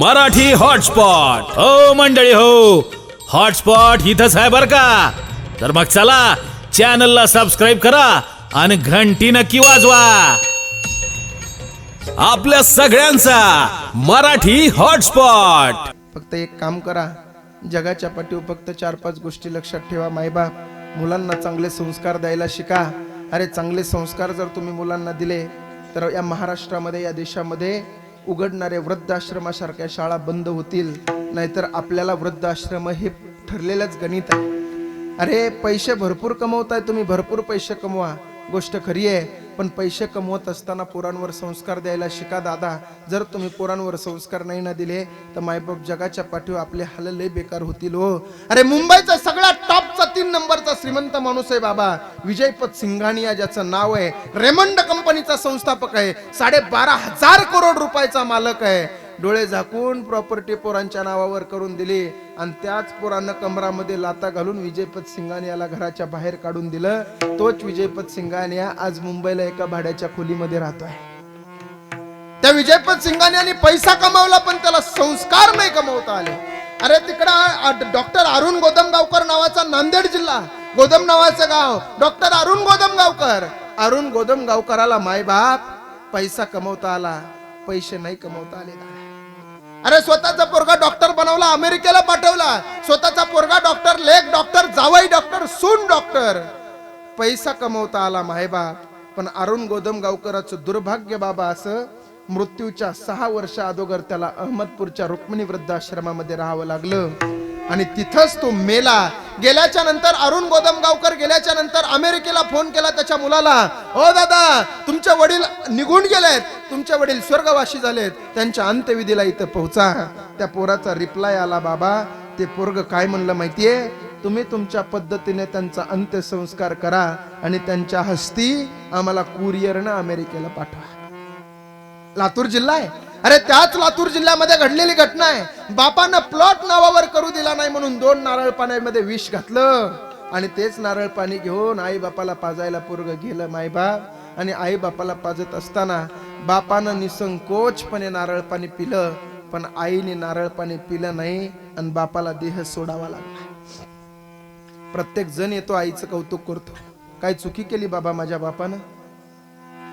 Marathi hotspot. हो मंडळी हो. हॉटस्पॉट इथंच आहे बर का? तर मग चला चॅनलला सबस्क्राईब करा आणि घंटी नक्की वाजवा. आपल्या सगळ्यांचा मराठी हॉटस्पॉट. फक्त एक काम करा. जगाच्या पाठीवर फक्त चार पाच गोष्टी लक्षात ठेवा मायबाप मुलांना चांगले संस्कार द्यायला शिका. अरे चांगले संस्कार जर तुम्ही मुलांना दिले तर या महाराष्ट्रामध्ये या देशामध्ये उघडणारे वृद्धाश्रमासारख्या शाळा बंद होतील नाहीतर आपल्याला वृद्धाश्रम हे ठरलेलंच गणित आहे. अरे पैसे भरपूर कमवताय तुम्ही भरपूर पैसे कमवा. गोष्ट खरी आहे पण पैसे कमवत असताना पोरांवर संस्कार द्यायला शिका दादा. जर तुम्ही पोरांवर संस्कार नाही ना दिले तर मायबाप जगाच्या पाठीवर आपले हाल लय बेकार होतील हो. अरे मुंबईचा सगळ्यात टॉपचा तीन नंबरचा श्रीमंत माणूस आहे बाबा. विजयपत सिंघानिया ज्याचं नाव आहे रेमंड कंपनीचा संस्थापक आहे. साडेबारा हजार करोड रुपयाचा मालक आहे. डोळे झाकून प्रॉपर्टी पोरांच्या नावावर करून दिली. आणि त्याच पोरानं कमरामध्ये लाता घालून विजयपत सिंगानियाला घराच्या बाहेर काढून दिलं. तोच विजयपत सिंगानिया आज मुंबईला एका भाड्याच्या खोलीमध्ये राहतोय त्या विजयपत सिंगानियाने पैसा कमावला पण त्याला संस्कार नाही कमावता आले. अरे तिकडं डॉक्टर अरुण गोदमगावकर नावाचा नांदेड जिल्हा. गोदम नावाचं गाव. डॉक्टर अरुण गोदमगावकर. अरुण गोदमगावकराला मायबाप पैसा कमवता आला पैसे नाही कमवता आले. अरे स्वतःचा पोरगा डॉक्टर बनवला अमेरिकेला पाठवला. स्वतःचा पोरगा डॉक्टर लेख डॉक्टर जावई डॉक्टर सून डॉक्टर. पैसा कमवता आला मायबाप. पण अरुण गोदम गावकराचं दुर्भाग्य बाबा असं मृत्यूच्या सहा वर्ष अगोदर त्याला अहमदपूरच्या रुक्मिणी वृद्धाश्रमामध्ये राहावं लागलं. आणि तिथंच तो मेला. गेल्याच्यानंतर अरुण गोदमगावकर गेल्याच्यानंतर अमेरिकेला फोन केला त्याच्या मुलाला. ओ दादा तुमचे वडील निघून गेलेत. तुमचे वडील स्वर्गवासी झालेत. त्यांच्या अंत्यविधीला इथं पोहोचा. त्या पोराचा रिप्लाय आला बाबा ते पोरग काय म्हणलं माहितीये? तुम्ही तुमच्या पद्धतीने त्यांचा अंत्यसंस्कार करा आणि त्यांच्या हस्ती आम्हाला कुरिअरनं अमेरिकेला पाठवा. लातूर जिल्हा आहे. अरे त्याच लातूर जिल्ह्यामध्ये घडलेली घटना आहे. बापानं प्लॉट नावावर करू दिला नाही म्हणून दोन नारळ पाण्यामध्ये विष घातलं. आणि तेच नारळ पाणी घेऊन आई बापाला पाजायला पोरग गेलं मायबाप. आणि आई बापाला पाजत असताना बापानं निसंकोचपणे नारळ पाणी पिलं पण आईने नारळ पाणी पिलं नाही आणि बापाला देह सोडावा लागला. प्रत्येक जण येतो आईचं कौतुक करतो. काय चुकी केली बाबा माझ्या बापानं?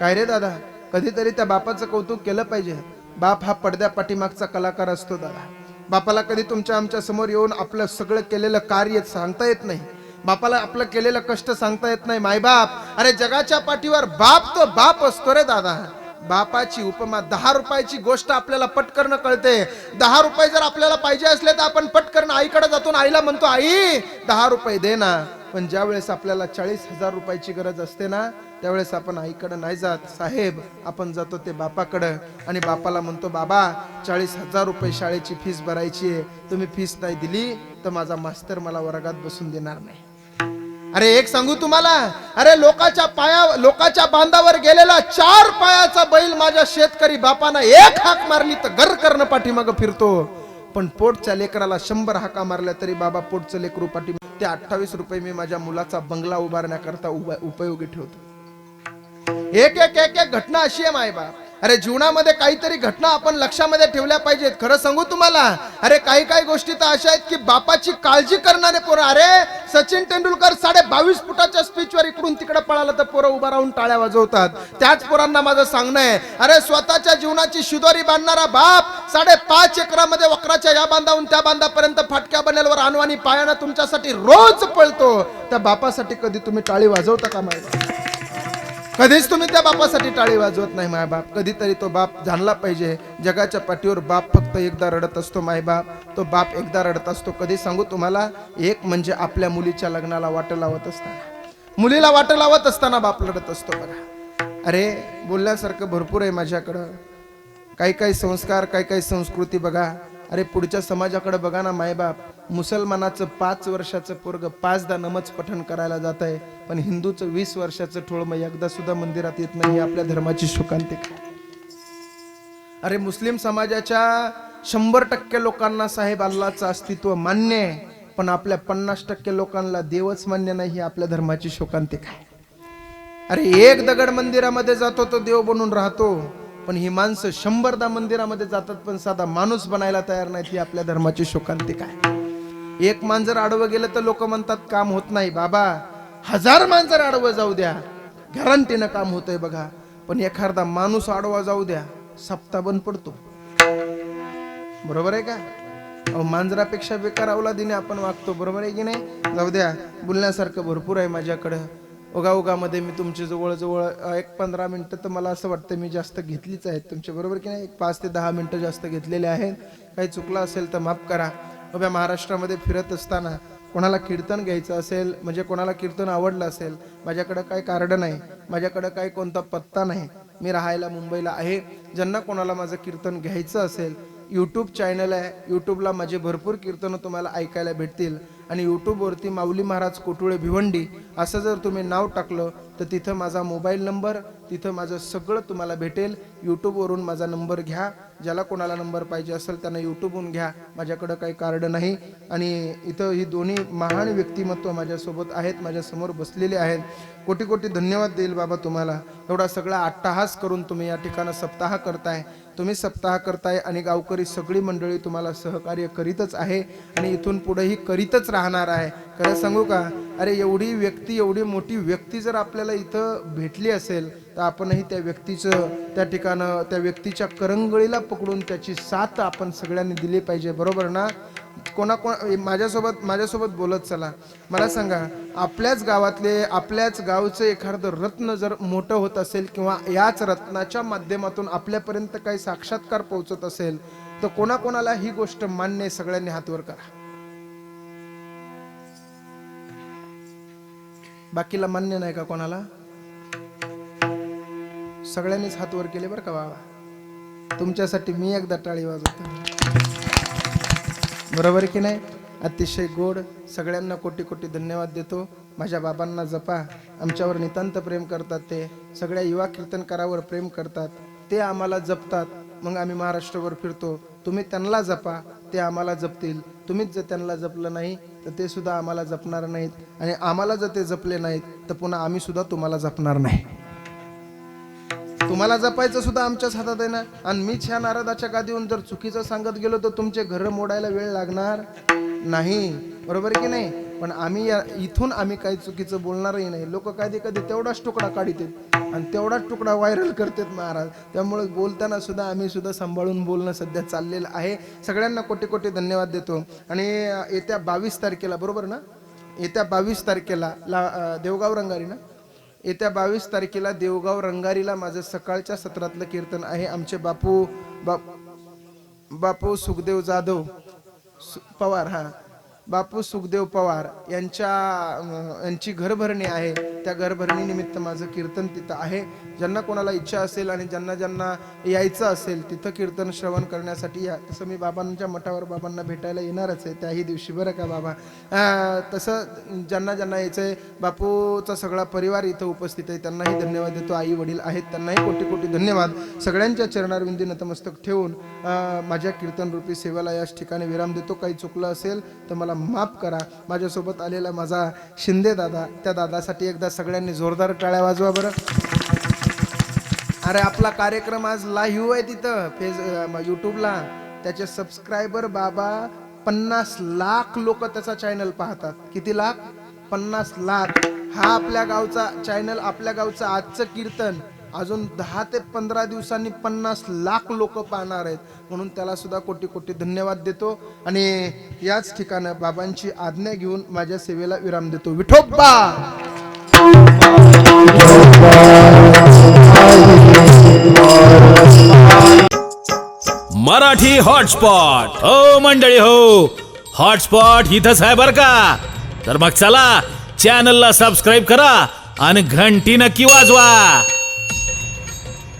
काय रे दादा? कधीतरी त्या बापाचं कौतुक केलं पाहिजे. बाप हा पडद्या पाठीमागचा कलाकार असतो दादा. बापाला कधी तुमच्या आमच्यासमोर येऊन आपलं सगळं केलेलं कार्य सांगता येत नाही. बापाला आपलं केलेलं कष्ट सांगता येत नाही. मायबाप अरे जगाच्या पाठीवर बाप तो बाप असतो रे दादा. बापाची उपमा दहा रुपयाची गोष्ट आपल्याला पटकन कळते. दहा रुपये जर आपल्याला पाहिजे असले तर आपण पटकन आईकडे जातो आईला म्हणतो आई दहा रुपये दे ना. पण ज्या वेळेस आपल्याला चाळीस हजार रुपयाची गरज असते ना त्यावेळेस आपण आईकडे नाही जात. साहेब आपण जातो ते बापाकडं. आणि बापाला म्हणतो बाबा चाळीस हजार रुपये शाळेची फीस भरायची आहे. तुम्ही फीस नाही दिली तर माझा मास्तर मला वर्गात बसून देणार नाही. अरे एक सांगू तुम्हाला? अरे लोकाच्या पाया लोकाच्या बांधावर गेलेला चार पायाचा बैल माझ्या शेतकरी बापानं एक हाक मारली तर घर करणं पाठीमागं फिरतो. पण पोटच्या लेकराला शंभर हाका मारल्या तरी बाबा पोटचं लेकरू पाठी ते अठ्ठावीस रुपये मी माझ्या मुलाचा बंगला उभारण्याकरता उपयोगी ठेवतो. एक एक एक एक घटना अशी आहे मायबाप. अरे जीवनामध्ये काहीतरी घटना आपण लक्षामध्ये ठेवल्या पाहिजेत. खरं सांगू तुम्हाला? अरे काही काही गोष्टी तर अशा आहेत की बापाची काळजी करणारे पोरं अरे सचिन तेंडुलकर साडे बावीस फुटाच्या स्पीचवर इकडून तिकडे पळालं तर पोरं उभा राहून टाळ्या वाजवतात. त्याच पोरांना माझं सांगणं आहे अरे स्वतःच्या जीवनाची शिदोरी बांधणारा बाप साडे पाच एकरामध्ये वक्राच्या या बांधावून त्या बांधापर्यंत फाटक्या बनेलवर आणवानी पायानं तुमच्यासाठी रोज पळतो. त्या बापासाठी कधी तुम्ही टाळी वाजवता का माहिती कधीच तुम्ही त्या बापासाठी टाळी वाजवत नाही मायबाप कधीतरी तो बाप जाणला पाहिजे. जगाच्या पाठीवर बाप फक्त एकदा रडत असतो मायबाप तो बाप एकदा रडत असतो. कधी सांगू तुम्हाला? एक म्हणजे आपल्या मुलीच्या लग्नाला वाट लावत असताना. मुलीला वाट लावत असताना बाप लढत असतो बघा अरे बोलण्यासारखं भरपूर आहे माझ्याकडं. काही काही संस्कार काही काही संस्कृती बघा. अरे पुढच्या समाजाकडे बघा ना मायबाप. मुसलमानाचं पाच वर्षाचं पोरग पाचदा नमज पठण करायला जात आहे पण हिंदूचं वीस वर्षाचं ठोळ एकदा सुद्धा मंदिरात येत नाही आपल्या धर्माची शोकांतिक अरे मुस्लिम समाजाच्या शंभर टक्के लोकांना साहेब अल्लाचं अस्तित्व मान्य आहे. पण आपल्या पन्नास टक्के लोकांना देवच मान्य नाही ही आपल्या धर्माची शोकांतिक आहे. अरे एक दगड मंदिरामध्ये जातो तो देव बनून राहतो पण ही माणसं शंभरदा मंदिरामध्ये जातात पण साधा माणूस बनायला तयार नाहीत ही आपल्या धर्माची शोकांतिक आहे. एक मांजर आडवं गेलं तर लोक म्हणतात काम होत नाही बाबा हजार मांजर आडवं जाऊ द्या. गॅरंटीनं काम होतंय बघा पण एखादा माणूस आडवा जाऊ द्या सप्ताह बंद पडतो. बरोबर आहे का? अहो मांजरापेक्षा बेकार अवलादीने आपण वागतो बरोबर आहे की नाही? जाऊ द्या बोलण्यासारखं भरपूर आहे माझ्याकडं. उगा उगामध्ये मी तुमच्या जवळजवळ एक पंधरा मिनटं तर मला असं वाटतं मी जास्त घेतलीच आहेत तुमच्या बरोबर की नाही? एक पाच ते दहा मिनटं जास्त घेतलेले आहेत. काही चुकलं असेल तर माफ करा. उभ्या महाराष्ट्रामध्ये फिरत असताना कोणाला कीर्तन घ्यायचं असेल म्हणजे कोणाला कीर्तन आवडलं असेल माझ्याकडं काही कार्ड नाही माझ्याकडं काही कोणता पत्ता नाही. मी राहायला मुंबईला आहे. ज्यांना कोणाला माझं कीर्तन घ्यायचं असेल यूट्यूब चॅनल आहे. यूट्यूबला माझे भरपूर कीर्तनं तुम्हाला ऐकायला भेटतील. आणि यूट्यूबवरती माऊली महाराज कोटुळे भिवंडी असं जर तुम्ही नाव टाकलं तर तिथं माझा मोबाईल नंबर तिथं माझं सगळं तुम्हाला भेटेल. यूट्यूबवरून माझा नंबर घ्या. ज्याला कोणाला नंबर पाहिजे असेल त्यांना यूट्यूबहून घ्या. माझ्याकडं काही कार्ड नाही. आणि इथं ही दोन्ही महान व्यक्तिमत्व माझ्यासोबत आहेत माझ्यासमोर बसलेले आहेत. कोटी कोटी धन्यवाद देईल बाबा तुम्हाला. एवढा सगळा अट्टाहास करून तुम्ही या ठिकाणं सप्ताह करताय. तुम्ही सप्ताह करताय आणि गावकरी सगळी मंडळी तुम्हाला सहकार्य करीतच आहे. आणि इथून पुढेही करीतच राहणार आहे. खरं सांगू का? अरे एवढी व्यक्ती एवढी मोठी व्यक्ती जर आपल्याला इथं भेटली असेल तर आपणही त्या व्यक्तीचं त्या ठिकाणं त्या व्यक्तीच्या करंगळीला पकडून त्याची साथ आपण सगळ्यांनी दिली पाहिजे. बरोबर ना? कोणाकोण माझ्यासोबत माझ्यासोबत बोलत चला. मला सांगा आपल्याच गावातले आपल्याच गावचं एखादं रत्न जर मोठं होत असेल किंवा याच रत्नाच्या माध्यमातून आपल्यापर्यंत काही साक्षात्कार पोहोचत असेल तर कोणाकोणाला ही गोष्ट मान्य आहे सगळ्यांनी हातवर करा. बाकीला मान्य नाही का कोणाला? सगळ्यांनीच हातवर केले बरं का बाबा. तुमच्यासाठी मी एकदा टाळी वाजवतो. बरोबर की नाही? अतिशय गोड. सगळ्यांना कोटी कोटी धन्यवाद देतो. माझ्या बाबांना जपा. आमच्यावर नितांत प्रेम करतात ते. सगळ्या युवा कीर्तनकारावर प्रेम करतात. ते आम्हाला जपतात. मग आम्ही महाराष्ट्रावर फिरतो. तुम्ही त्यांना जपा. ते आम्हाला जपतील. तुम्हीच जर त्यांना जपलं नाही तर ते सुद्धा आम्हाला जपणार नाहीत. आणि आम्हाला जर ते जपले नाहीत तर पुन्हा आम्ही सुद्धा तुम्हाला जपणार नाही. तुम्हाला जपायचं सुद्धा आमच्याच हातात आहे ना? आणि मीच ह्या नारदाच्या गादीहून जर चुकीचं सांगत गेलो तर तुमचे घर मोडायला वेळ लागणार नाही. बरोबर आहे की नाही? पण आम्ही या इथून आम्ही काही चुकीचं बोलणारही नाही. लोक कधी कधी तेवढाच तुकडा काढित आणि तेवढाच तुकडा व्हायरल करतात महाराज. त्यामुळे बोलताना सुद्धा आम्ही सुद्धा सांभाळून बोलणं सध्या चाललेलं आहे. सगळ्यांना कोटी कोटी धन्यवाद देतो. आणि येत्या बावीस तारखेला बरोबर ना? येत्या बावीस तारखेला ला देवगाव रंगारी ना? येत्या बावीस तारखेला देवगाव रंगारीला माझं सकाळच्या सत्रातलं कीर्तन आहे. आमचे बापू बाप बापू सुखदेव जाधव सु- पवार हा. बापू सुखदेव पवार यांच्या यांची घरभरणी आहे. त्या घरभरणीनिमित्त माझं कीर्तन तिथं आहे. ज्यांना कोणाला इच्छा असेल आणि ज्यांना ज्यांना यायचं असेल तिथं कीर्तन श्रवण करण्यासाठी या तसं मी बाबांच्या मठावर बाबांना भेटायला येणारच आहे. त्याही दिवशी. बरं का बाबा? तसं ज्यांना ज्यांना यायचं आहे बापूचा सगळा परिवार इथं उपस्थित आहे. त्यांनाही धन्यवाद देतो. आई वडील आहेत. त्यांनाही कोटी कोटी धन्यवाद. सगळ्यांच्या चरणारविंदी नतमस्तक ठेवून माझ्या कीर्तन रूपी सेवेला याच ठिकाणी विराम देतो. काही चुकलं असेल तर मला माफ करा. माझ्यासोबत आलेला माझा शिंदे दादा त्या दादासाठी एकदा सगळ्यांनी जोरदार टाळ्या वाजवा बरं. अरे आपला कार्यक्रम आज लाईव्ह आहे तिथं फेस यूट्यूबला त्याचे सबस्क्रायबर बाबा पन्नास लाख लोक त्याचा चॅनल पाहतात. किती लाख? पन्नास लाख. हा आपल्या गावचा चॅनल आपल्या गावचं आजचं कीर्तन. अजून दहा ते पंधरा दिवसांनी पन्नास लाख लोक पाहणार आहेत. म्हणून त्याला सुद्धा कोटी कोटी धन्यवाद देतो. आणि याच ठिकाणं बाबांची आज्ञा घेऊन माझ्या सेवेला विराम देतो. विठोबा! मराठी हॉटस्पॉट. हो मंडळी हो. हॉटस्पॉट इथंच आहे बर का? तर मग चला चॅनलला सबस्क्राईब करा आणि घंटी नक्की वाजवा.